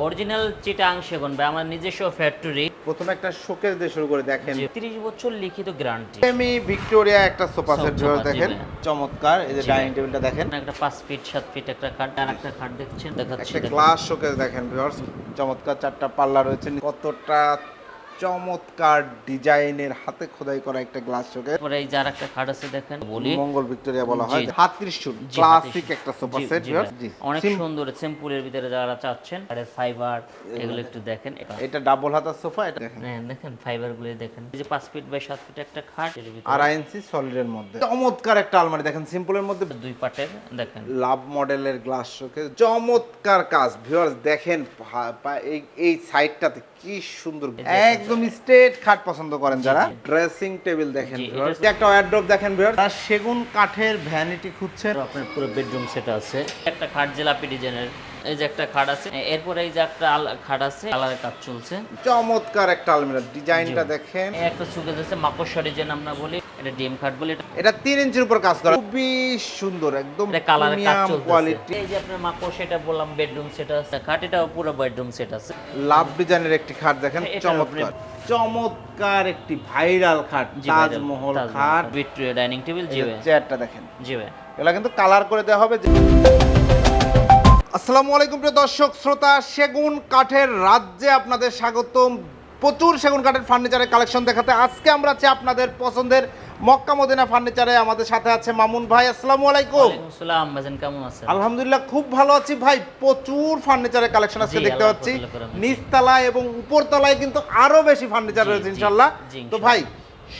Original Chittagong সেগুন ভাই আমার নিজস্ব ফ্যাক্টরি প্রথমে একটা শোকেস দিয়ে শুরু করে দেখেন। তিরিশ বছর লিখিত গ্যারান্টি আমি ভিক্টোরিয়া একটা সোফা সেট দেখেন। চমৎকার এই যে ডাইনিং। টেবিলটা দেখেন। একটা 5 ফিট 7 ফিট একটা খাট আর একটা খাট দেখছেন দেখাচ্ছি একটা। গ্লাস শোকেস দেখেন ভিউয়ার্স। চমৎকার চারটা পাল্লা রয়েছে। কতটা চমৎকার ডিজাইনের হাতে খোদাই করা একটা গ্লাস শোকেস তারপরে এই যার একটা খাট আছে দেখেন বলি। মঙ্গল ভিক্টোরিয়া বলা হয়। হাত ত্রিশুল ক্লাসিক একটা সোফা সেট অনেক সুন্দর সিম্পলের ভিতরে যারা চাচ্ছেন আর ফাইবার এগুলো একটু দেখেন। এটা ডাবল হাতার সোফা এটা দেখেন। হ্যাঁ, দেখেন ফাইবারগুলো দেখেন। এই যে পাঁচ ফিট বাই সাত ফিট একটা খাট এর ভিতরে আড়াই ইঞ্চি সলিডের মধ্যে। চমৎকার একটা আলমারি দেখেন সিম্পলের মধ্যে। দুই পাটের দেখেন। লাভ মডেলের গ্লাস শোকেস চমৎকার কাজ ভিউয়ার্স দেখেন এই সাইডটাতে কি সুন্দর একদম স্ট্রেট খাট পছন্দ করেন যারা। ড্রেসিং টেবিল দেখেন একটা ওয়ারড্রপ দেখেন ভিউয়ার আর সেগুন কাঠের ভ্যানিটি খুঁজছে। আপনার পুরো বেডরুম সেট আছে। একটা খাট জেলাপি ডিজাইনের এই যে একটা খাট আছে এরপরে এই যে একটা খাট আছে কালারের কাজ চলছে। চমৎকার একটা আলমিরা ডিজাইনটা দেখেন। একটা সুকেজ আছে মাকড়সা ডিজাইন আমরা বলি এটা ডিম খাট বলি এটা এটা তিন ইঞ্চির উপর কাজ করা। খুবই সুন্দর একদম এটা কালারের কাজ চলছে কোয়ালিটি। এই যে আপনার মাকড় সেটা বললাম বেডরুম সেট আছে খাট এটাও পুরো বেডরুম সেট আছে। লাভ ডিজাইনের একটি খাট দেখেন চমৎকার। চমৎকার একটি ভাইরাল খাট তাজমহল খাট। ভিক্টোরিয়া ডাইনিং টেবিল জি ভাই। চেয়ারটা দেখেন। জি ভাই। এগুলা কিন্তু কালার করে দেওয়া হবে আসসালামু আলাইকুম প্রিয় দর্শক শ্রোতা সেগুন কাঠের রাজ্যে আপনাদের স্বাগতম। প্রচুর সেগুন কাঠের ফার্নিচারের কালেকশন দেখাতে আজকে আমরা আছি আপনাদের পছন্দের মক্কা মদিনা ফার্নিচারে। আমাদের সাথে আছে মামুন ভাই আসসালামু আলাইকুম। আসসালাম ভাইজান কেমন আছেন? আলহামদুলিল্লাহ খুব ভালো আছি ভাই। প্রচুর ফার্নিচারের কালেকশন আজকে দেখতে পাচ্ছি। নিচতলায় এবং উপরতলায় কিন্তু আরও বেশি ফার্নিচার রয়েছে জি, ইনশাল্লাহ। তো ভাই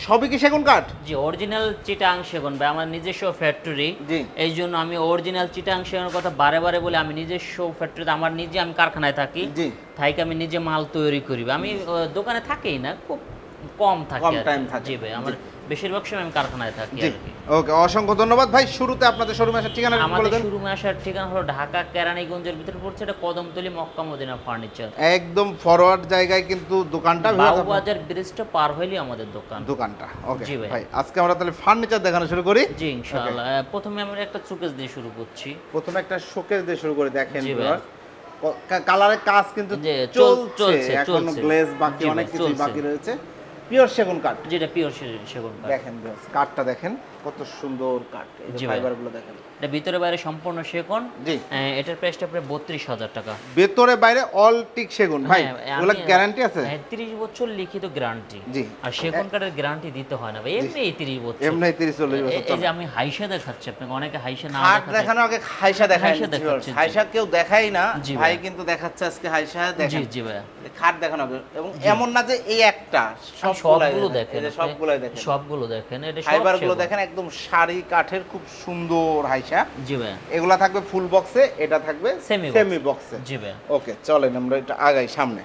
সবই কি সেগুন কাঠ? জি অরিজিনাল চিটাং সেগুন ভাই আমার নিজস্ব ফ্যাক্টরি এই জন্য আমি অরিজিনাল চিটাং সেগুনের কথা বারে বারে বলি আমি নিজস্ব ফ্যাক্টরিতে আমার নিজে আমি কারখানায় থাকি। থাইকে আমি নিজে মাল তৈরি করি আমি দোকানে থাকেই না খুব কম থাকি কম টাইম। থাকে। জি ভাই আমার বেশিরভাগ সময় আমি কারখানায় থাকি আর কি। ওকে অসংখ্য ধন্যবাদ। ভাই শুরুতে আপনাদের শোরুমে আসার ঠিকানা আমাদের দেন। শুরু আসার ঠিকানা হলো ঢাকা কেরানীগঞ্জের ভিতরে পড়ছে এটা কদমতলি মক্কা মদিনা ফার্নিচার একদম ফরওয়ার্ড জায়গায় কিন্তু দোকানটা বাবুবাজার ব্রিজটা পার হইলে আমাদের দোকান। দোকানটা ওকে। জি ভাই। আজকে আমরা তাহলে ফার্নিচার দেখানো শুরু করি। জি ইনশাআল্লাহ। প্রথমে আমরা একটা সুকেস দিয়ে শুরু করছি। প্রথমে একটা শোকেস দিয়ে শুরু করে দেখেন জি ভাই। কালারের কাজ কিন্তু চলছে চলছে, এখনও। গ্লেজ বাকি অনেক কিছু বাকি রয়েছে। পিওর সেগুন কাঠ। যেটা পিওর সেগুন কাঠ। দেখেন কাঠটা দেখেন কত সুন্দর কাঠ। এই যে জি ফাইবারগুলো দেখেন। এটা ভিতরে বাইরে সম্পূর্ণ সেগুন। জি। এটার প্রাইসটা প্রায় বত্রিশ হাজার টাকা। ভেতরে বাইরে অল টিক সেগুন ভাই হ্যাঁ, আমি- এগুলো গ্যারান্টি আছে? হ্যাঁ, 30 বছর লিখিত গ্যারান্টি জি। আর সেগুন কাঠের গ্যারান্টি দিতে হয় না ভাই এমনি 30 বছর। এমনি তিরিশ চল্লিশ বছর এই যে আমি হাইসা দেখাচ্ছি আপনাকে অনেকে হাইসা না হাট দেখানো আগে হাইসা দেখায় হাইসা কেউ দেখাই না ভাই ভাই। কিন্তু দেখাচ্ছে আজকে হাইসা জি দেখেন জি ভাই খাট দেখানো হবে। এবং এমন না যে এই একটা সবগুলো দেখেন। সবগুলাই দেখেন। সবগুলো দেখেন এটা সব ফাইবারগুলো সেগুন। দেখেন একদম শাড়ি কাঠের খুব সুন্দর হাইসা। জি ভাই এগুলা থাকবে ফুল বক্সে এটা থাকবে। সেমি বক্সে জি ভাই ওকে চলেন আমরা এটা আগাই সামনে।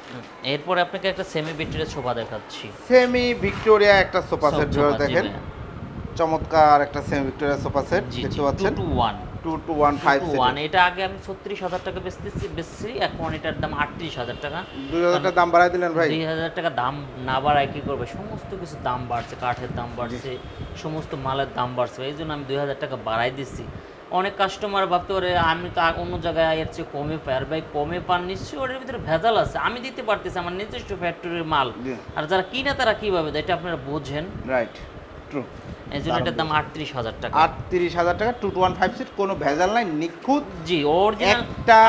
এরপরে আপনাকে একটা সেমি ভিক্টোরিয়া সোফা দেখাচ্ছি। সেমি ভিক্টোরিয়া একটা সোফা সেট দেখেন। চমৎকার একটা সেমি ভিক্টোরিয়া সোফা সেট দেখতে পাচ্ছেন। Two one two two one five one এটা আগে আমি ছত্রিশ হাজার টাকা বেচতেছি বেচছি এখন এটার দাম আটত্রিশ হাজার টাকা। দুই হাজার টাকা দাম বাড়াই দিলেন ভাই। দুই হাজার টাকা দাম না বাড়ায় কি করবে? সমস্ত কিছু দাম বাড়ছে কাঠের দাম বাড়ছে সমস্ত মালের দাম বাড়ছে। এই জন্য আমি দুই হাজার টাকা বাড়াই দিছি অনেক কাস্টমার ভাবতে পারে আমি তো অন্য জায়গায় এর চেয়ে কমে পাই আর ভাই কমে পান নিশ্চয়ই ওটার ভিতরে ভেজাল আছে। আমি দিতে পারতেছি আমার নিজস্ব ফ্যাক্টরির মাল। আর যারা কিনা তারা কীভাবে দেয় এটা আপনারা বোঝেন। রাইট ট্রু এই জন্য এটার দাম আটত্রিশ হাজার টাকা। আটত্রিশ হাজার টাকা two two one five seat কোনো ভেজাল নাই নিখুঁত। জি অরিজিনাল একটা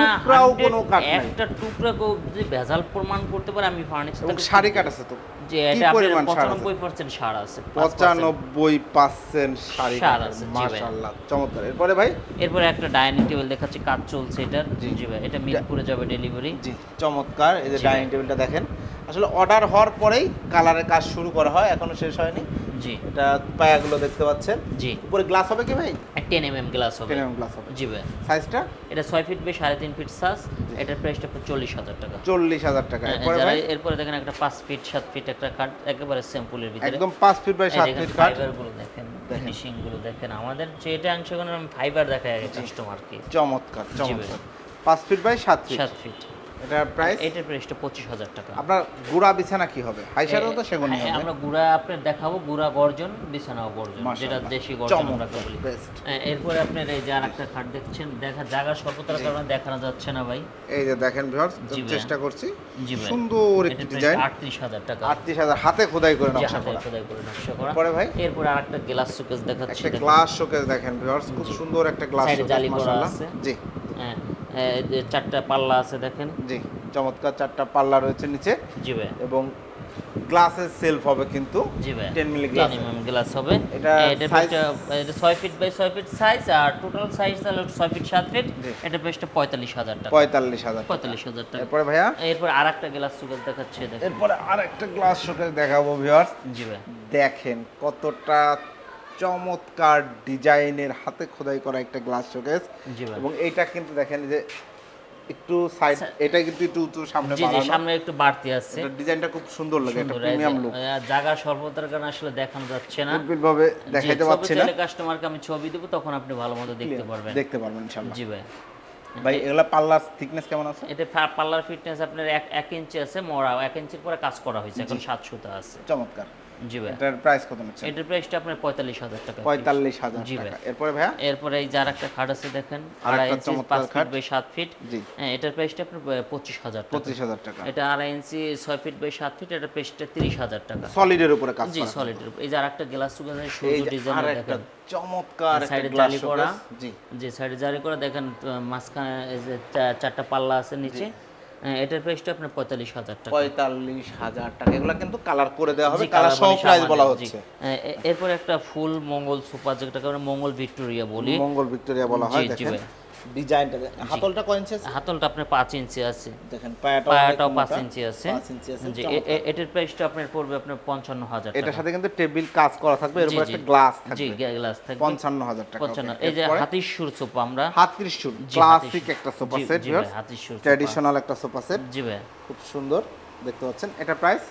টুকরাও কোনো কাঠ নাই। একটা টুকরা কেউ যদি ভেজাল প্রমাণ করতে পারে আমি ফার্নিচার শাড়ি কাঠ আছে তো? যে এটা পরিমাণ পঁচানব্বই পার্সেন্ট সার আছে পঁচানব্বই পার্সেন্ট শাড়ি সার আছে, জি চমৎকার। এরপরে ভাই? এরপরে একটা ডাইনিং টেবিল দেখাচ্ছি কাজ চলছে এটার। জি। জি ভাই এটা মিরপুরে যাবে ডেলিভারি জি চমৎকার এই যে ডাইনিং টেবিলটা দেখেন। আসলে অর্ডার হওয়ার পরেই কালারের কাজ শুরু করা হয় এখনও শেষ হয়নি। জি। এটা পায়াগুলো দেখতে পাচ্ছেন। জি। উপরে গ্লাস হবে কি ভাই? টেন এম এম গ্লাস হবে। টেন গ্লাস হবে। জি ভাই। সাইজটা এটা ছয় ফিট বাই সাড়ে তিন ফিট সাইজ এটার প্রাইসটা আপনার চল্লিশ হাজার টাকা। চল্লিশ হাজার টাকা। হ্যাঁ, এরপরে ভাই? এরপরে দেখেন একটা পাঁচ ফিট সাত ফিট একটা কাঠ একেবারে স্যাম্পুলের ভিতরে। একদম পাঁচ ফিট বাই সাত ফিট কাঠ ফাইবারগুলো দেখেন ফিনিশিংগুলো দেখেন। আমাদের যেটা অংশ আমি ফাইবার দেখাই আগে কাস্টমারকে চমৎকার চমৎকার। পাঁচ ফিট বাই সাত ফিট সাত ফিট এটার প্রাইস এটার প্রাইসটা পঁচিশ হাজার টাকা। আপনার গুড়া বিছানা কি হবে? হাইসারও তো সেগুনই হ্যাঁ, হবে। আমরা গুড়া আপনার দেখাবো গুড়া গর্জন বিছানাও গর্জন যেটা দেশি গর্জন আমরা বলি এরপরে আপনার এই যে আর একটা খাট দেখছেন দেখা জায়গা স্বল্পতার কারণে দেখানো যাচ্ছে না ভাই। এই যে দেখেন ভিউয়ার্স চেষ্টা করছি। সুন্দর একটি ডিজাইন আটত্রিশ হাজার টাকা। আটত্রিশ হাজার হাতে খোদাই করে নকশা হাতে করা। খোদাই করে নকশা করা। এরপরে ভাই? এরপরে আর একটা গ্লাস শোকেস দেখাচ্ছি একটা গ্লাস শোকেস দেখেন ভিউয়ার্স খুব সুন্দর একটা গ্লাস শোকেস মাশাআল্লাহ। জি। হ্যাঁ যে চারটা পাল্লা আছে দেখেন। জি চমৎকার চারটা পাল্লা রয়েছে নিচে। জি ভাই। এবং গ্লাসের সেলফ হবে কিন্তু জি ভাই। 10 মিলি গ্লাস গ্লাস হবে। এটা এটা size- ছয় ফিট বাই ছয় ফিট সাইজ আর টোটাল সাইজ তাহলে ছয় ফিট সাত ফিট এটা পঁয়তাল্লিশ হাজার টাকা। পঁয়তাল্লিশ হাজার পঁয়তাল্লিশ হাজার টাকা। এরপরে ভাইয়া? এরপর আর একটা গ্লাস সুগার দেখাচ্ছে দেখেন। এরপরে আর একটা গ্লাস শোকেস দেখাবো ভিউয়ার্স জি ভাই। দেখেন কতটা চমৎকার ডিজাইনের হাতে খোদাই করা একটা গ্লাস শোকেস এবং এইটা কিন্তু দেখেন যে একটু সাইড এটা কিন্তু একটু উঁচু সামনে জি সামনে একটু বাড়তি আছে। ডিজাইনটা খুব সুন্দর লাগে এটা প্রিমিয়াম লুক স্বল্পতার কারণে আসলে দেখানো যাচ্ছে না। ভাবে না। কাস্টমারকে আমি ছবি দেবো তখন আপনি ভালো মতো দেখতে পারবেন। দেখতে পারবেন ইনশাআল্লাহ। জি ভাই। ভাই এগুলা পাল্লার থিকনেস কেমন আছে? এটা পাল্লার ফিটনেস আপনার এক ইঞ্চি আছে মরা এক ইঞ্চির পরে কাজ করা হয়েছে এখন সাত সুতা আছে। চমৎকার। জি ভাই এটার প্রাইস কত নিচ্ছে এটার প্রাইসটা আপনার পঁয়তাল্লিশ হাজার টাকা পঁয়তাল্লিশ হাজার জি টাকা। এরপরে ভাইয়া? এরপরে এই যার একটা খাট আছে দেখেন আড়াই ইঞ্চি চমৎকার ফিট বাই ফিট জি। হ্যাঁ এটার প্রাইসটা আপনার টাকা। পঁচিশ হাজার টাকা। এটা আড়াই ইঞ্চি ছয় ফিট বাই সাত ফিট এটার প্রাইসটা তিরিশ হাজার টাকা। সলিডের উপরে কাজ জি করা। সলিডের এই যে আর একটা গ্লাস সুগার সূর্য ডিজাইন দেখেন। চমৎকার সাইডে জালি করা। জি। সাইডে জারি করা। দেখেন মাঝখানে চারটা পাল্লা আছে নিচে। হ্যাঁ, এটার প্রাইসটা আপনার পঁয়তাল্লিশ হাজার টাকা। পঁয়তাল্লিশ হাজার টাকা। এগুলো কিন্তু কালার করে দেওয়া হবে কালার সহ প্রাইস বলা। হচ্ছে। হ্যাঁ, এরপর একটা ফুল মঙ্গল সুপার যেটাকে আমরা মঙ্গল ভিক্টোরিয়া বলি। মঙ্গল ভিক্টোরিয়া বলা হয় দেখেন। ডিজাইনটা হাতলটা কয় ইঞ্চি আছে? হাতলটা আপনার পাঁচ ইঞ্চি আছে। দেখেন পায়াটা পায়াটাও পাঁচ ইঞ্চি আছে। ইঞ্চি জি এটার প্রাইসটা আপনার পড়বে আপনার পঞ্চান্ন হাজার এটার সাথে কিন্তু টেবিল কাজ করা থাকবে এর উপর একটা গ্লাস জি গ্লাস থাকবে। পঞ্চান্ন হাজার টাকা পঞ্চান্ন। okay। এই যে হাতির সুর সোফা আমরা। হাতির সুর ক্লাসিক একটা। সোফা সেট জি হাতির সুর ট্র্যাডিশনাল একটা সোফা সেট জি ভাই। খুব সুন্দর। দেখতে পাচ্ছেন এটা প্রাইস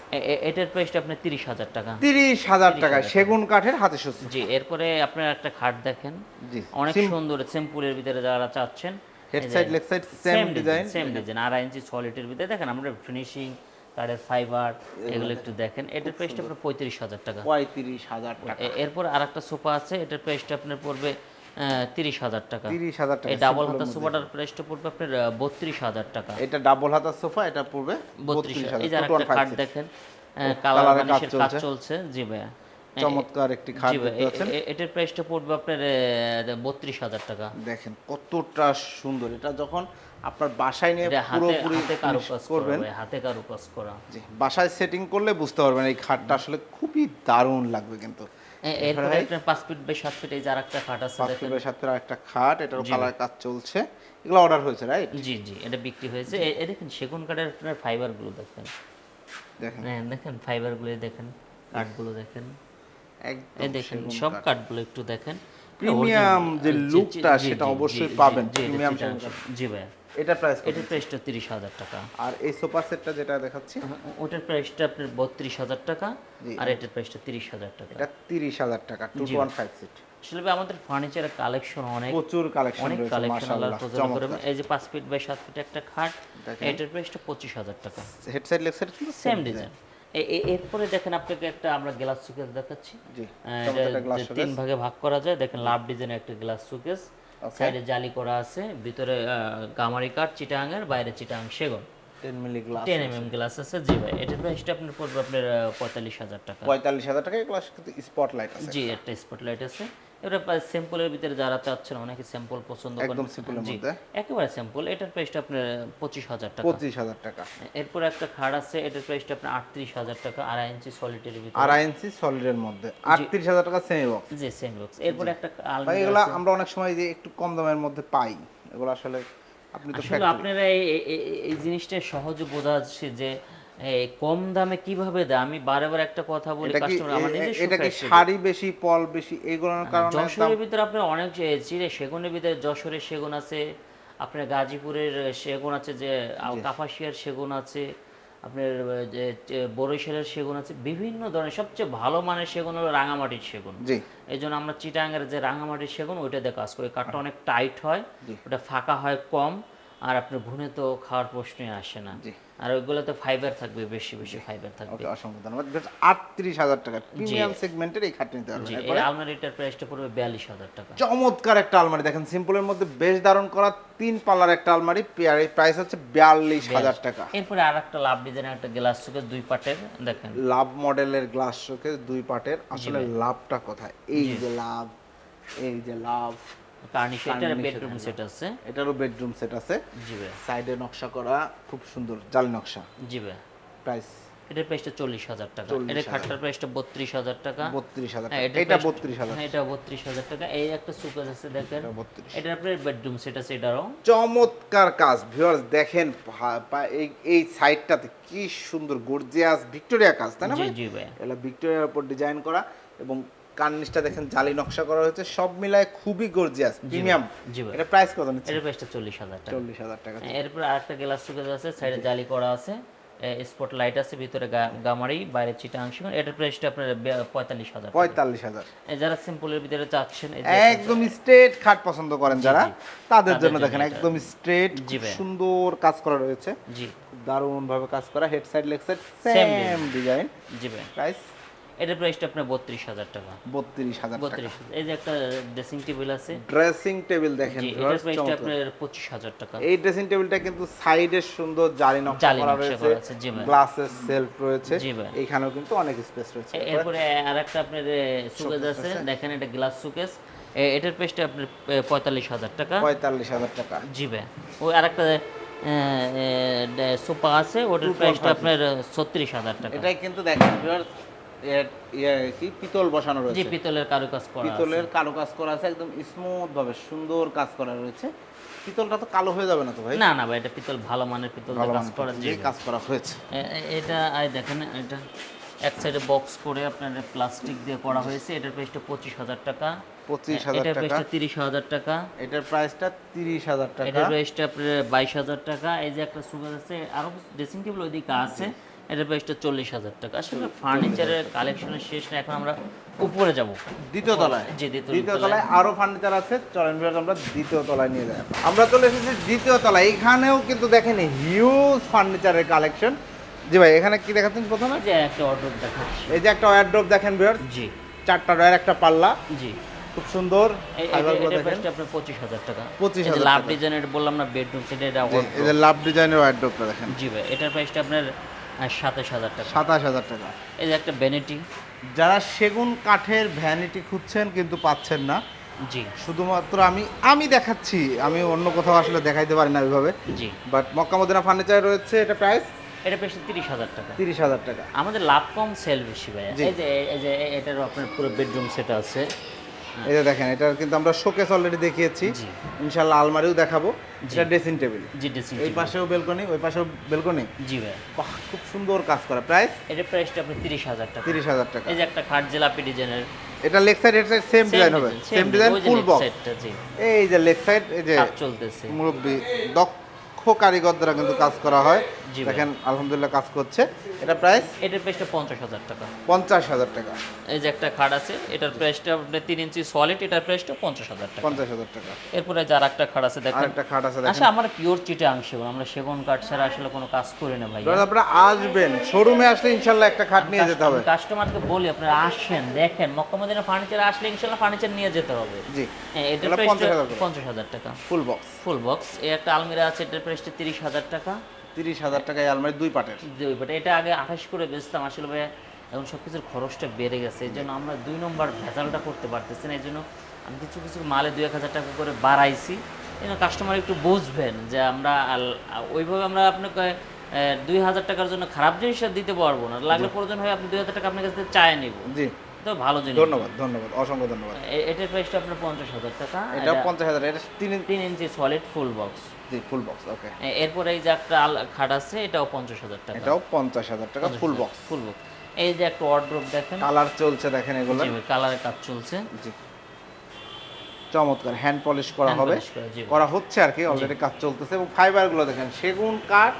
এটার প্রাইসটা আপনার তিরিশ হাজার টাকা। তিরিশ হাজার টাকা সেগুন কাঠের হাতির সুর জি এরপরে আপনার একটা খাট দেখেন। জি অনেক সুন্দর সিম্পলের ভিতরে যারা চাচ্ছেন head side leg side same design same design আড়াই ইঞ্চি সলিটের ভিতরে। দেখেন আমরা ফিনিশিং কাঠের ফাইবার এগুলো একটু দেখেন। এটার প্রাইসটা আপনার পঁয়ত্রিশ হাজার টাকা। পঁয়ত্রিশ হাজার টাকা। এরপর আর একটা সোফা আছে এটার প্রাইসটা আপনার পড়বে তিরিশ হাজার টাকা। তিরিশ হাজার টাকা ডাবল হাতা সোফাটার প্রাইসটা পড়বে আপনার বত্রিশ হাজার টাকা। এটা ডাবল হাতার সোফা এটা পড়বে বত্রিশ হাজার। এই যে একটা five দেখেন কালার কাজ বানিশের কাজ চলছে। জি ভাইয়া। চমৎকার একটি খাট দেখতে পাচ্ছেন। এটার প্রাইসটা পড়বে আপনার বত্রিশ হাজার টাকা। দেখেন কতটা সুন্দর। এটা যখন আপনার বাসায় নিয়ে হাতে পুরোপুরি করবেন হাতে কারুকাজ করা। জি বাসায় সেটিং করলে বুঝতে পারবেন এই খাটটা আসলে খুবই দারুণ লাগবে কিন্তু। এরপরে আপনার পাঁচ ফিট বাই সাত ফিট এই যে আর খাট আছে পাঁচ দেখেন। ফিটের সাথে আর একটা খাট এটার কালার কাজ চলছে। এগুলো অর্ডার হয়েছে রাইট জি জি এটা বিক্রি হয়েছে। এ- এ দেখেন সেগুন কাঠের আপনার ফাইবারগুলো দেখেন। দেখেন। হ্যাঁ দেখেন ফাইবারগুলো দেখেন কাঠগুলো দেখেন। একদম এই দেখেন সব কাঠ। কাঠগুলো একটু দেখেন। Premium যে জি, সেটা অবশ্যই পাবেন, সব। জি ভাই এটা প্রাইস এটার প্রাইসটা তিরিশ হাজার টাকা। আর এই সোফা সেটটা যেটা দেখাচ্ছি? ওটার প্রাইসটা আপনার বত্রিশ হাজার টাকা আর এটার প্রাইসটা তিরিশ হাজার টাকা। এটা তিরিশ হাজার টাকা টু ওয়ান ফাইভ সিট আসলে আমাদের ফার্নিচারের কালেকশন অনেক প্রচুর কালেকশন অনেক কালেকশন আল্লাহর মাশাআল্লাহ ফজলে করে এই যে ফিট বাই ফিট একটা খাট এটার প্রাইসটা পঁচিশ হাজার টাকা। হেডসেট লেগসেট কিন্তু সেম ডিজাইন এরপরে দেখেন আপনাকে একটা আমরা গ্লাস সুকেস দেখাচ্ছি। তিন ভাগে ভাগ করা যায়। দেখেন লাভ ডিজাইনের একটা গ্লাস সুকেস সাইডে জালি করা আছে ভিতরে গামারি কাঠ এর বাইরে চিটাং সেগুন। Ten milli glass ten m m glass আছে জি ভাই। এটার প্রাইসটা আপনার পড়বে আপনার আহ, পঁয়তাল্লিশ হাজার টাকা। পঁয়তাল্লিশ হাজার টাকা গ্লাস কিন্তু স্পটলাইট আছে। জি একটা স্পটলাইট আছে। এবার স্যাম্পলের ভিতরে যারা চাচ্ছেন অনেকে স্যাম্পল পছন্দ করেন। একদম সিম্পলের জি মধ্যে। একেবারে স্যাম্পল এটার প্রাইসটা আপনার পঁচিশ হাজার টাকা। পঁচিশ হাজার টাকা। এরপর একটা খাট আছে এটার প্রাইসটা আপনার আটত্রিশ হাজার টাকা আড়াই ইঞ্চি সলিটের ভিতরে। আড়াই ইঞ্চি সলিডের মধ্যে। আটত্রিশ হাজার টাকা সেমি বক্স জি সেম বক্স এরপর একটা আলমারি এগুলো আমরা অনেক সময় যে একটু কম দামের মধ্যে পাই। এগুলো আসলে আপনি তো আপনারা এই জিনিসটা সহজে বোঝা যাচ্ছে যে এই কম দামে কীভাবে দেয়? আমি বারে বার একটা কথা বলি কাস্টমার আমার নিজস্ব এটা কি শাড়ি বেশি পল বেশি এগুলোর কারণে যশোরের ভিতরে আপনার অনেক চিরে সেগুনের ভিতরে যশোরের সেগুন আছে আপনার গাজীপুরের সেগুন আছে যে কাপাসিয়ার সেগুন আছে আপনার বরিশালের সেগুন আছে বিভিন্ন ধরনের সবচেয়ে ভালো মানের সেগুন হলো রাঙামাটির সেগুন। এই জন্য আমরা চিটাঙ্গের যে রাঙামাটির সেগুন ওইটা দিয়ে কাজ করি। কাঠটা অনেক টাইট হয় ওটা ফাঁকা হয় কম আর আপনার ঘুনে তো খাওয়ার প্রশ্নই আসে না। আর ওইগুলোতে ফাইবার থাকবে বেশি বেশি ফাইবার থাকবে। অসংখ্য ধন্যবাদ। আটত্রিশ হাজার টাকা। প্রিমিয়াম সেগমেন্টের এই খাট নিতে পারবেন এই আলমারিটার প্রাইসটা পড়বে বিয়াল্লিশ হাজার টাকা। চমৎকার একটা আলমারি। দেখেন সিম্পলের মধ্যে বেশ ধারণ করা তিন পাল্লার একটা আলমারি। প্রাইস হচ্ছে বিয়াল্লিশ হাজার টাকা। এরপরে আর একটা লাভ ডিজাইনের একটা গ্লাস সুকেস দুই পাটের দেখেন। লাভ মডেলের গ্লাস শোকেস দুই পার্টের আসলে লাভটা কোথায়? এই যে লাভ এই যে লাভ কার্নিশ এটার বেডরুম সেট আছে। এটারও বেডরুম সেট আছে। জি ভাই। সাইডে নকশা করা খুব সুন্দর জালি নকশা। জি ভাই। প্রাইস এটার প্রাইসটা চল্লিশ হাজার টাকা। এটা খাটটার প্রাইসটা বত্রিশ হাজার টাকা। বত্রিশ হাজার হ্যাঁ, টাকা। এটার এটা বত্রিশ হাজার। হ্যাঁ এটা বত্রিশ হাজার টাকা। এই একটা সুকেস আছে দেখেন। এটা 32 এটার আপনার বেডরুম সেট আছে এটারও। চমৎকার কাজ। ভিউয়ার্স দেখেন এই এই সাইডটাতে কি সুন্দর গর্জিয়াস ভিক্টোরিয়া কাজ তাই না জি ভাই? জি ভাই। এটা ভিক্টোরিয়ার উপর ডিজাইন করা এবং কার্নিশটা দেখেন জালি নকশা করা হয়েছে। সব মিলায় খুবই গর্জিয়াস প্রিমিয়াম এটা প্রাইস কত নিচ্ছে এটার প্রাইসটা চল্লিশ হাজার টাকা। চল্লিশ হাজার টাকা। হ্যাঁ, এরপর আরেকটা গ্লাস সুকেস আছে সাইডে জালি করা আছে স্পট লাইট আছে ভিতরে গামারি বাইরে চিটা অংশ এটার প্রাইসটা আপনার পঁয়তাল্লিশ হাজার পঁয়তাল্লিশ হাজার। যারা সিম্পলের ভিতরে চাচ্ছেন একদম স্ট্রেট খাট পছন্দ করেন যারা তাদের জন্য দেখেন একদম স্ট্রেট জি ভাই। সুন্দর কাজ করা রয়েছে। জি। দারুণ ভাবে কাজ করা head side leg side same design জি ভাই। প্রাইস এটার প্রাইসটা আপনার বত্রিশ হাজার টাকা। বত্রিশ হাজার বত্রিশ এই যে একটা ড্রেসিং টেবিল আছে। ড্রেসিং টেবিল দেখেন এটার প্রাইসটা আপনার পঁচিশ হাজার টাকা। এই ড্রেসিং টেবিলটা কিন্তু সাইডে সুন্দর জালি নকশা করা রয়েছে। গ্লাসের সেলফ রয়েছে। এখানেও কিন্তু অনেক স্পেস রয়েছে। এরপরে আর একটা আপনার সুকেস আছে। দেখেন এটা গ্লাস সুকেস এটার প্রাইসটা আপনার পঁয়তাল্লিশ হাজার টাকা। পঁয়তাল্লিশ হাজার টাকা। জি ভাই। ওই আরেকটা সোফা আছে। ওটার প্রাইসটা আপনার ছত্রিশ হাজার টাকা। এটাই কিন্তু দেখেন কি? পিতল বসানো রয়েছে। পিতলের কারুকাজ করা পিতলের কালো কাজ করা আছে একদম স্মুথ ভাবে সুন্দর কাজ করা রয়েছে। পিতলটা তো কালো হয়ে যাবে না তো ভাই? না না ভাই এটা পিতল ভালো মানের পিতল কাজ করা যে কাজ করা হয়েছে। এটা আই দেখেন এটা এক সাইডে বক্স করে আপনার প্লাস্টিক দিয়ে করা হয়েছে। এটার প্রাইসটা পঁচিশ হাজার টাকা। পঁচিশ হাজার টাকা। প্রাইসটা তিরিশ হাজার টাকা। এটার প্রাইসটা তিরিশ হাজার টাকা। এটার প্রাইসটা আপনার বাইশ হাজার টাকা। এই যে একটা সুগার আছে আরও ড্রেসিং টেবিল ওইদিকে আছে। এটার প্রাইসটা চল্লিশ হাজার টাকা। আসলে ফার্নিচারের কালেকশনের শেষ না এখন আমরা উপরে যাব। দ্বিতীয় তলায়। জি, দ্বিতীয় তলায়। আরও ফার্নিচার আছে। চলেন আমরা দ্বিতীয় তলায় নিয়ে যাই। আমরা চলে এসেছি দ্বিতীয় তলায়। এখানেও কিন্তু দেখেন হিউজ ফার্নিচারের কালেকশন জি ভাই এখানে কি দেখাচ্ছেন প্রথমে? যে একটা অর্ডার দেখাচ্ছি। এই যে একটা ওয়ারড্রপ দেখেন বিয়ার জি। চারটা ডয়ার একটা পাল্লা। জি। খুব সুন্দর। পঁচিশ হাজার টাকা। 25,000 এই লাভ। ডিজাইনের বললাম না বেডরুম সেটা এটা লাভ ডিজাইনের ওয়ারড্রপটা দেখেন। জি ভাই এটার প্রাইসটা আপনার সাতাশ হাজার টাকা। সাতাশ হাজার টাকা। এই যে একটা বেনেটি যারা সেগুন কাঠের ভ্যানিটি খুঁজছেন কিন্তু পাচ্ছেন না। জি। শুধুমাত্র আমি আমি দেখাচ্ছি আমি অন্য কোথাও আসলে দেখাইতে পারি না ওইভাবে। জি। বাট মক্কা মদিনা ফার্নিচার রয়েছে এটা প্রাইস এটা প্রাইসটা তিরিশ হাজার টাকা। তিরিশ হাজার টাকা। আমাদের লাভ কম সেল বেশি ভাই এই যে এই যে এটারও আপনার পুরো বেডরুম সেট আছে। দেখেন এটা কিন্তু আমরা শোকেস অলরেডি দেখিয়েছি। জি। ইনশাল্লাহ আলমারিও দেখাবো। এটা ড্রেসিং টেবিল জি ড্রেসিং এই পাশেও বেলকনি ওই পাশেও বেলকনি জি ভাই বাহ খুব সুন্দর কাজ করা। প্রাইস এটার প্রাইসটা তিরিশ হাজার টাকা। তিরিশ হাজার টাকা। এই যে একটা খাট জেলাপি ডিজাইনের। এটা লেগ সাইড এটা সেম ডিজাইন হবে। সেম ডিজাইন ফুল বক্স এই যে লেগ সাইড এই যে চলতেছে। মুরব্বী দক্ষ কারিগর দ্বারা কিন্তু কাজ করা হয়। দেখেন আলহামদুলিল্লাহ কাজ করছে। এটা প্রাইস এটার প্রাইসটা পঞ্চাশ হাজার টাকা। পঞ্চাশ হাজার টাকা। এই যে একটা খাট আছে এটার প্রাইসটা আপনার তিন ইঞ্চি সলিড এটার প্রাইসটা পঞ্চাশ হাজার টাকা। পঞ্চাশ হাজার টাকা। এরপরে যার একটা খাট আছে দেখেন। আরেকটা খাট আছে দেখেন। আচ্ছা আমার পিওর চিটাং সেগুন আমরা সেগুন কাঠ ছাড়া আসলে কোনো কাজ করি না ভাই। আপনারা আসবেন শোরুমে আসলে ইনশাল্লাহ একটা খাট নিয়ে যেতে হবে। কাস্টমারকে বলি আপনারা আসেন দেখেন মক্কামদিনা ফার্নিচার আসলে ইনশাল্লাহ ফার্নিচার নিয়ে যেতে হবে। জি। হ্যাঁ, এটার প্রাইসটা 50,000 পঞ্চাশ হাজার টাকা। ফুল বক্স ফুল বক্স এই একটা আলমিরা আছে এটার প্রাইসটা তিরিশ হাজার টাকা। তিরিশ হাজার টাকায় আলমারি দুই পাটের। দুই বাট এটা আগে আঠাশ করে বেচতাম আসলে ভাই এখন সব কিছুর খরচটা বেড়ে গেছে। এই জন্য আমরা দুই নম্বর ভেজালটা করতে পারতেছি না এই জন্য আমি কিছু কিছু মালে দুই এক হাজার টাকা করে বাড়াইছি। এই জন্য কাস্টমার একটু বুঝবেন যে আমরা ওইভাবে আমরা আপনাকে দুই হাজার টাকার জন্য খারাপ জিনিসটা দিতে পারব না। লাগলে প্রয়োজন হয় আপনি দুই হাজার টাকা আপনার কাছ চায় নিব। জি। তো ভালো জিনিস। ধন্যবাদ ধন্যবাদ অসংখ্য ধন্যবাদ। এটার প্রাইসটা আপনার পঞ্চাশ হাজার টাকা। এটা এটা পঞ্চাশ হাজার এটা তিন তিন ইঞ্চি সলিড ফুল বক্স জি ফুল বক্স ওকে এরপরে এই যে একটা খাট আছে এটাও পঞ্চাশ হাজার টাকা। এটাও পঞ্চাশ হাজার টাকা ফুল বক্স ফুল বক্স এই যে একটা ওয়ার্ড্রোপ দেখেন। কালার চলছে দেখেন এগুলো। কালারের কাজ চলছে। জি। চমৎকার হ্যান্ড পলিশ করা হবে। করা, হচ্ছে আর কি অলরেডি কাজ চলতেছে। এবং ফাইবারগুলো দেখেন সেগুন কাঠ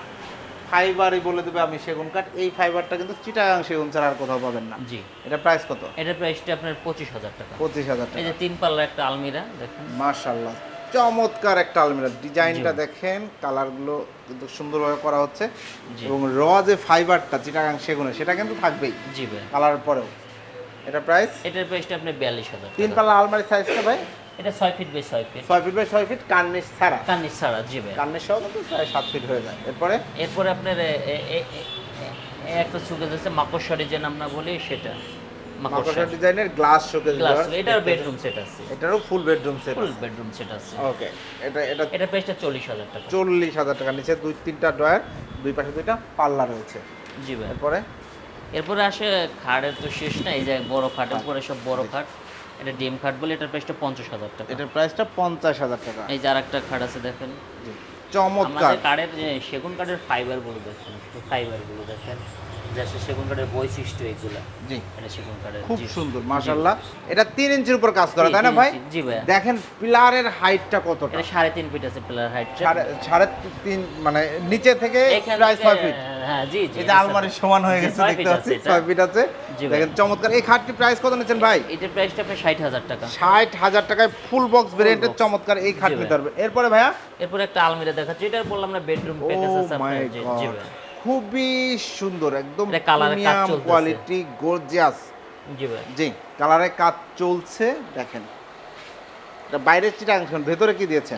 ফাইবারই বলে দেবে আমি সেগুন কাঠ। এই ফাইবারটা কিন্তু চিটাগাং সেগুন ছাড়া আর কোথাও পাবেন না। জি। এটা প্রাইস কত? এটার প্রাইসটা আপনার পঁচিশ হাজার টাকা। পঁচিশ হাজার এই যে তিন পাল্লার একটা আলমিরা দেখেন। মাশাল্লাহ চমৎকার একটা আলমিরা। ডিজাইনটা দেখেন কালারগুলো কিন্তু সুন্দরভাবে করা হচ্ছে। এবং র যে ফাইবারটা চিটাগাং সেগুনে সেটা কিন্তু থাকবেই। জি ভাই। কালারের পরেও। এটা প্রাইস এটার প্রাইসটা আপনি বিয়াল্লিশ হাজার তিন। পাল্লা আলমারি সাইজটা ভাই? এটা ছয় ফিট বাই ছয় ফিট ছয় ফিট বাই ছয় ফিট কার্নিশ ছাড়া। কান্নি ছাড়া জি ভাই। কার্নিশ সহ কিন্তু প্রায় সাত ফিট হয়ে যায়। এরপরে? এরপরে আপনার একটা সুকেজ আছে মাকড়সারি যে আমরা বলি সেটা। মাকড়সা ডিজাইনের গ্লাস শোকেস গ্লাস এটার বেডরুম সেট আছে। এটারও full bedroom set full bedroom set আছে। ওকে এটা এটা এটা প্রাইসটা চল্লিশ হাজার টাকা। চল্লিশ হাজার টাকা নিচে দুই তিনটা ড্রয়ার দুই পাশে দুইটা পাল্লা রয়েছে। জি ভাই। এরপরে? এরপরে আসে খাটের তো শেষ না এই যে বড় খাটের পরে সব বড় খাট। এটা ডিম খাট বলে এটার প্রাইসটা পঞ্চাশ হাজার টাকা। এটার প্রাইসটা পঞ্চাশ হাজার টাকা। এই যে আর একটা খাট আছে দেখেন। চমৎকার। আমাদের কাঠের সেগুন কাঠের ফাইবারগুলো দেখেন ফাইবারগুলো দেখেন। যা সেগুন কাঠের বৈশিষ্ট্য এগুলা। জি। এটা সেগুন কাঠের খুব সুন্দর এটা ইঞ্চির উপর কাজ করা তাই না ভাই? জি ভাইয়া। দেখেন পিলারের হাইটটা কতটা। এটা ফিট আছে পিলার মানে নিচে থেকে প্রায় ফিট। হ্যাঁ জি জি এই আলমারির সমান হয়ে গেছে দেখতে পাচ্ছি আছে ফিট আছে। দেখেন চমৎকার। এই খাটটি প্রাইস কত নিচ্ছেন ভাই? এটার প্রাইসটা আপনার ষাট টাকা। ষাট হাজার টাকায় ফুল বক্স ভেরিয়েন্টের চমৎকার এই ভাই। এরপরে ভাইয়া? এরপর একটা আলমিরা দেখাচ্ছি এটা বললাম না বেডরুম প্যাকেজ আছে আপনার জি জি ভাই খুবই সুন্দর একদম প্রিমিয়াম কোয়ালিটি গর্জিয়াস জি ভাই। জি কালারে কাজ চলছে দেখেন। এটা বাইরের চিটাং ভেতরে কি দিয়েছেন?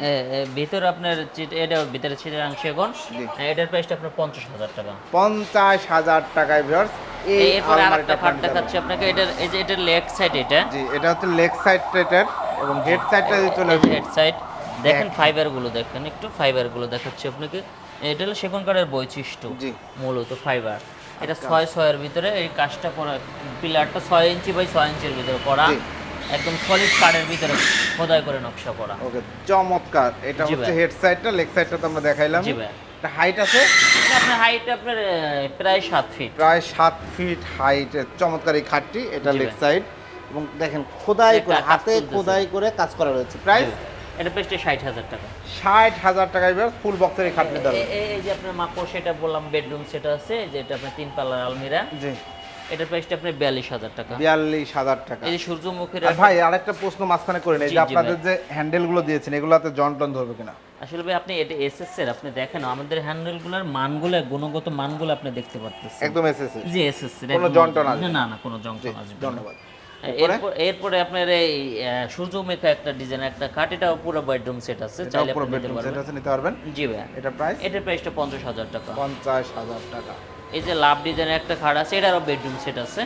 ভিতরে আপনার এটা ভিতরে এখন এটার প্রাইসটা আপনার পঞ্চাশ হাজার টাকা। পঞ্চাশ হাজার টাকায় ভিউয়ার্স এই আলমারিটা একটা দেখাচ্ছি আপনাকে এটার এই যে এটার লেফট সাইড এটা। জি এটা হচ্ছে লেগ সাইড প্লেটের এবং হেড সাইডটা চলে আসবে। হেড সাইড দেখেন ফাইবারগুলো দেখেন একটু ফাইবারগুলো দেখাচ্ছি আপনাকে। এটা হলো সেগুন কাঠের বৈশিষ্ট্য। মূলত ফাইবার এটা ছয় ছয়ের ভিতরে এই কাজটা করা পিলারটা ছয় ইঞ্চি বাই ছয় ইঞ্চির ভিতরে করা। একদম সলিড কাঠের ভিতরে খোদাই করে নকশা করা। ওকে চমৎকার। এটা হচ্ছে হেড সাইডটা লেগ সাইডটা তো আমরা দেখাইলাম। জি ভাই। এটা হাইট আছে? আপনার হাইট আপনার প্রায় সাত ফিট প্রায় সাত ফিট হাইটের চমৎকার এই খাটটি এটা লেগ সাইড এবং দেখেন খোদাই করে হাতে খোদাই করে কাজ করা রয়েছে। প্রাইস এটা প্রাইসটা টাকা। হাজার টাকায় ফুল বক্সের এই এ- এ- এই যে আপনার সেটা বললাম বেডরুম সেটা আছে যে এটা আপনার তিন পাল্লার আলমিরা। জি। এটার প্রাইসটা আপনার বিয়াল্লিশ হাজার টাকা। বিয়াল্লিশ হাজার টাকা। এই সূর্যমুখীর আর ভাই আরেকটা প্রশ্ন মাঝখানে করে নেই যে আপনাদের যে হ্যান্ডেলগুলো দিয়েছেন এগুলোতে জন টন ধরবে কিনা? আসলে ভাই আপনি এটা এসএস এর আপনি দেখেন আমাদের হ্যান্ডেলগুলোর মানগুলো গুণগত মানগুলো আপনি দেখতে পারতেছেন। একদম এসেছে জি এসএস কোনো না না কোনো আসবে ধন্যবাদ। এরপর এরপরে আপনার এই সূর্যমুখী একটা ডিজাইন একটা খাট পুরো বেডরুম সেট আছে চাইলে পুরো বেডরুম সেট আছে নিতে পারবেন? জি ভাই এটা প্রাইস এটার প্রাইসটা পঞ্চাশ হাজার টাকা। পঞ্চাশ হাজার টাকা। এই যে লাভ ডিজাইনের একটা খাট আছে এটারও বেডরুম সেট আছে।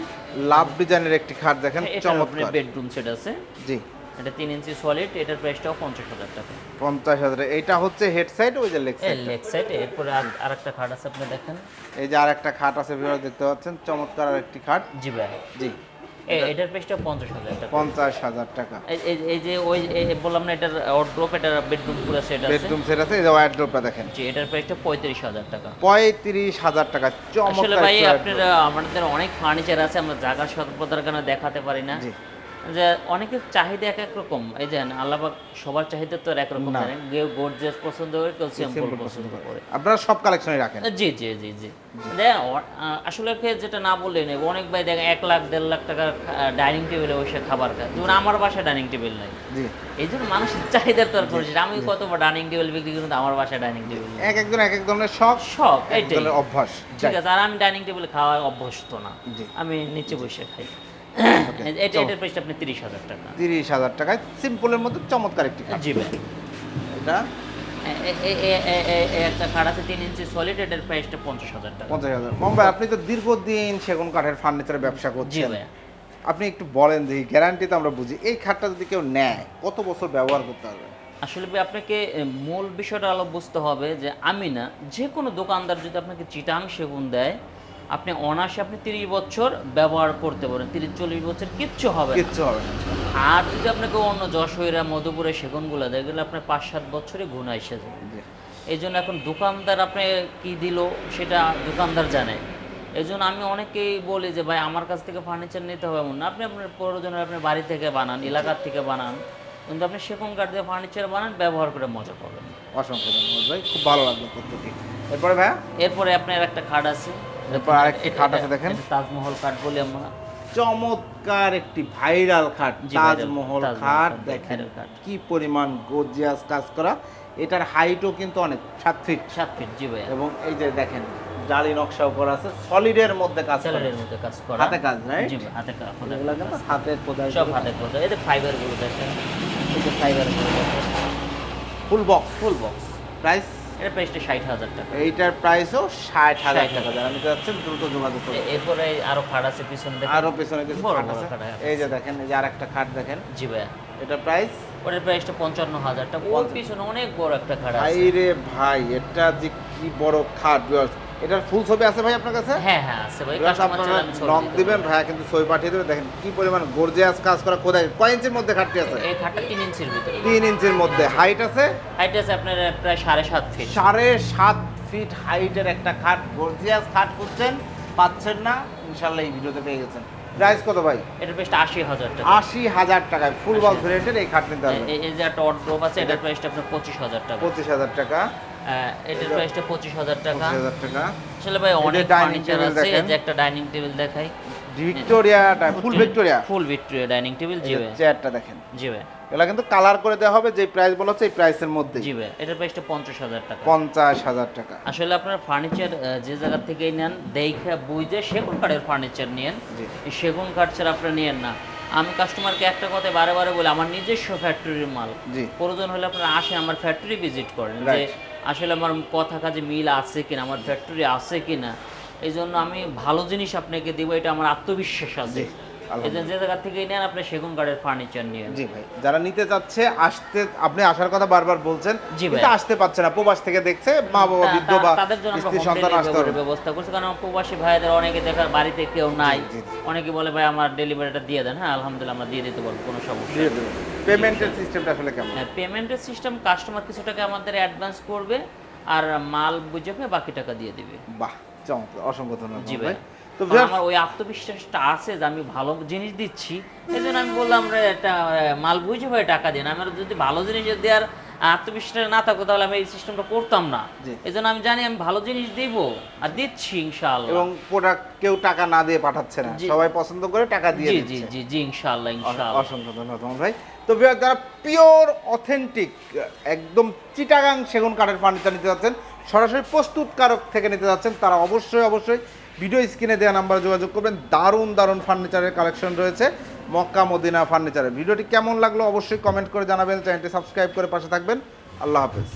লাভ ডিজাইনের একটি খাট দেখেন আপনার চমৎকার। বেডরুম সেট আছে। জি। এটা তিন ইঞ্চি সলিড এটার প্রাইসটাও পঞ্চাশ হাজার টাকা। পঞ্চাশ হাজার এইটা হচ্ছে হেড সাইড ওই যে লেগ সাইড লেগ সাইড এরপরে আর একটা খাট আছে আপনি দেখেন। এই যে আর একটা খাট আছে ভিউয়ার দেখতে পাচ্ছেন চমৎকার আর একটি খাট জি ভাই জি। এটার প্রাইসটা পঞ্চাশ হাজার টাকা। পঞ্চাশ হাজার টাকা। এই- যে ওই বললাম না এটার ওয়ার্ড্রপ এটার বেডরুম পুরো সেট আছে? বেডরুম সেট আছে এই যে ওয়ার্ড্রোপটা দেখেন। জি এটার প্রাইসটা পঁয়ত্রিশ হাজার টাকা। পঁয়ত্রিশ হাজার টাকা আসলে ভাই আপনার আমাদের অনেক ফার্নিচার আছে আমরা জায়গার সর্বদার কেন দেখাতে পারি না? জি। যে অনেকের চাহিদা এক এক রকম। এই যে আল্লাহবাক সবার চাহিদা তো এক রকম জানেন। কেউ গোর্জিয়াস পছন্দ করে কেউ সিম্পল পছন্দ করে। আপনারা সব কালেকশনই রাখেন। জি জি জি জি। আসলে যেটা না বললে নেই অনেক ভাই দেখেন এক লাখ দেড় লাখ টাকার ডাইনিং টেবিলে বসে খাবার খায়। যেমন আমার বাসায় ডাইনিং টেবিল নাই। এই জন্য মানুষের চাহিদা তো আর করেছি। আমি কত ডাইনিং টেবিল বিক্রি করি কিন্তু আমার বাসায় ডাইনিং টেবিল এক একজন এক এক ধরনের শখ শখ এইটাই অভ্যাস। ঠিক আছে আর আমি ডাইনিং টেবিল খাওয়া অভ্যস্ত না। আমি নিচে বসে খাই। এটা এটার প্রাইসটা আপনি তিরিশ হাজার টাকা। তিরিশ হাজার টাকায় সিম্পলের মধ্যে চমৎকার একটি জি ভাই এটা? এ- এ- এ- এ- এ- এ- এ একটা কাঠ আছে তিন ইঞ্চি সলিড এটার প্রাইসটা পঞ্চাশ হাজার টাকা। পঞ্চাশ হাজার। মুম্বাই আপনি তো দীর্ঘদিন সেগুন কাঠের ফার্নিচারের ব্যবসা জি করছেন। ভাই আপনি একটু বলেন যে গ্যারান্টি তো আমরা বুঝি। এই খাটটা যদি কেউ নেয় কত বছর ব্যবহার করতে হবে? আসলে আপনাকে মূল বিষয়টা আলো বুঝতে হবে যে আমি না যে কোনো দোকানদার যদি আপনাকে চিটাং সেগুন দেয় আপনি অনায়াসে আপনি তিরিশ বছর ব্যবহার করতে পারেন। তিরিশ চল্লিশ বছর কিচ্ছু হবে কিচ্ছু হবে আর যদি আপনাকে অন্য যশোরা মধুপুরে সেগুনগুলো দেয় গেলে আপনার পাঁচ সাত বছরে গুণ এসে যাবে এই জন্য এখন দোকানদার আপনি কি দিল সেটা দোকানদার জানে। এই জন্য আমি অনেকেই বলি যে ভাই আমার কাছ থেকে ফার্নিচার নিতে হবে এমন না। আপনি আপনার প্রয়োজনে আপনি বাড়ি থেকে বানান এলাকার থেকে বানান। কিন্তু আপনি সেগুন কাঠ দিয়ে ফার্নিচার বানান ব্যবহার করে মজা পাবেন। অসংখ্য ধন্যবাদ ভাই খুব ভালো লাগল পদ্ধতি এরপরে ভাইয়া? এরপরে আপনার একটা খাট আছে। এরপর আরেকটি খাট আছে দেখেন। তাজমহল কাঠ বলি আমরা। চমৎকার একটি ভাইরাল খাট তাজমহল তাজমহল খাট। খাট, দেখেন কি পরিমাণ গর্জিয়াস কাজ করা। এটার হাইটও কিন্তু অনেক সাত ফিট। সাত ফিট জি ভাইয়া। এবং এই যে দেখেন জালি নকশাও করা আছে সলিডের মধ্যে কাজ করা। স্যালারির মধ্যে কাজ করা। হাতে কাজ, right? জি হাতে কাজ এগুলো কিন্তু হাতে খোদাই সব হাতে খোদা এই যে ফাইবারগুলো দেখেন। এই যে ফাইবারগুলো দেখেন। Full box full box price এটা প্রাইসটা ষাট হাজার টাকা। এইটার প্রাইসও ষাট হাজার টাকা। যারা নিতে যাচ্ছি দ্রুত যোগাযোগ করুন এ- এরপরে আরও খাট আছে পিছন আরও পেছনে কিছু খাট আছে। এই যে দেখেন এই যে আরেকটা খাট দেখেন। জি ভাইয়া। এটা প্রাইস ওটার প্রাইসটা পঞ্চান্ন হাজার টাকা। ওর পিছনে অনেক বড় একটা খাট ভাই আছে। রে ভাই এটা যে কি বড় খাট। এটার ফুল ছবি আছে ভাই আপনার কাছে? হ্যাঁ হ্যাঁ আছে ভাই। আপনারা লক দিবেন। ভাইয়া কিন্তু ছবি পাঠিয়ে দেবে দেখেন কি পরিমাণ গর্জিয়াস কাজ করা কোথায়? কয় ইঞ্চির মধ্যে খাটটি আছে? এই খাটটা তিন ইঞ্চির ভিতরে। তিন ইঞ্চির মধ্যে। হাইট আছে? হাইট আছে আপনার প্রায় সাড়ে সাত ফিট সাড়ে সাত ফিট হাইটের একটা খাট গর্জিয়াস খাট করছেন পাচ্ছেন না ইনশাল্লাহ এই ভিডিওতে পেয়ে গেছেন। প্রাইস কত ভাই? এটার প্রাইসটা আশি হাজার টাকা। আশি হাজার টাকায় ফুল বক্স ভেরিয়েন্টের এই খাট নিতে হবে। এই- যে একটা অড্রপ আছে এটার প্রাইসটা আপনার পঁচিশ হাজার টাকা। পঁচিশ হাজার টাকা। আহ, এটার প্রাইসটা পঁচিশ হাজার টাকা। আসলে ভাই অনেক ফার্নিচার আছে যে একটা ডাইনিং টেবিল দেখাই। Victoria full Victoria full Victoria dining table জি ভাই চেয়ারটা দেখেন। জি ভাই এগুলা কিন্তু কালার করে দেওয়া হবে যে প্রাইস বলা হচ্ছে এই প্রাইসের মধ্যে জি ভাই এটার প্রাইসটা পঞ্চাশ হাজার টাকা। পঞ্চাশ হাজার টাকা। আসলে আপনার ফার্নিচার যে জায়গা থেকেই নেন দেখে বুঝে সেগুন কাঠের ফার্নিচার নিয়েন। সেগুন কাঠ ছাড়া আপনারা নিয়েন না। আমি কাস্টমারকে একটা কথা বারে বারে বলি আমার নিজস্ব ফ্যাক্টরির মাল। প্রয়োজন হলে আপনারা আসেন আমার ফ্যাক্টরি ভিজিট করেন। যে. আসলে আমার কথা কাজে মিল আছে কিনা আমার ফ্যাক্টরি আছে কিনা এই জন্য আমি ভালো জিনিস আপনাকে দেবো এটা আমার আত্মবিশ্বাস আছে। যে যে জায়গা থেকে নেন আপনি সেগুন কাঠের ফার্নিচার নিয়ে জি ভাই যারা নিতে চাচ্ছে আসতে আপনি আসার কথা বারবার বলছেন। কিন্তু আসতে পারছে না প্রবাস থেকে দেখছে মা বাবা বৃদ্ধ বা তাদের জন্য স্ত্রী সন্তান আসতে delivery ব্যবস্থা করছি কারণ প্রবাসী ভাইদের অনেকে দেখার বাড়িতে কেউ নাই। অনেকে বলে ভাই আমার ডেলিভারিটা দিয়ে দেন। হ্যাঁ আলহামদুলিল্লাহ আমরা দিয়ে দিতে পারব কোনো সমস্যা পেমেন্টের সিস্টেমটা আসলে কেমন? হ্যাঁ পেমেন্টের সিস্টেম কাস্টমার কিছু টাকা আমাদের অ্যাডভান্স করবে আর মাল বুঝে বাকি টাকা দিয়ে দিবে। বাহ চমৎকার অসংখ্য ধন্যবাদ জি ভাই। তো আমার ওই আত্মবিশ্বাসটা আছে যে আমি ভালো জিনিস দিচ্ছি এই জন্য আমি বললাম রে একটা মাল বুঝে ভাই টাকা দিন। আমার যদি ভালো জিনিস দেওয়ার আত্মবিশ্বাস না থাকতো তাহলে আমি এই সিস্টেমটা করতাম না। এই জন্য আমি জানি আমি ভালো জিনিস দিব আর দিচ্ছি ইনশাআল্লাহ। এবং প্রোডাক্ট কেউ টাকা না দিয়ে পাঠাচ্ছে না। সবাই পছন্দ করে টাকা দিয়ে জি জি জি জি ইনশাআল্লাহ ইনশাআল্লাহ। অসংখ্য ধন্যবাদ ভাই। তো বিভাগ যারা পিওর, অথেন্টিক, একদম চিটাগাং সেগুন কাঠের ফার্নিচার নিতে যাচ্ছেন। সরাসরি প্রস্তুতকারক থেকে নিতে যাচ্ছেন তারা অবশ্যই অবশ্যই ভিডিও স্ক্রিনে দেওয়া নাম্বারে যোগাযোগ করবেন। দারুণ দারুণ ফার্নিচারের কালেকশন রয়েছে, মক্কা মদিনা ফার্নিচারের। ভিডিওটি কেমন লাগল অবশ্যই কমেন্ট করে জানাবেন। চ্যানেলটি সাবস্ক্রাইব করে পাশে থাকবেন। আল্লাহ হাফেজ।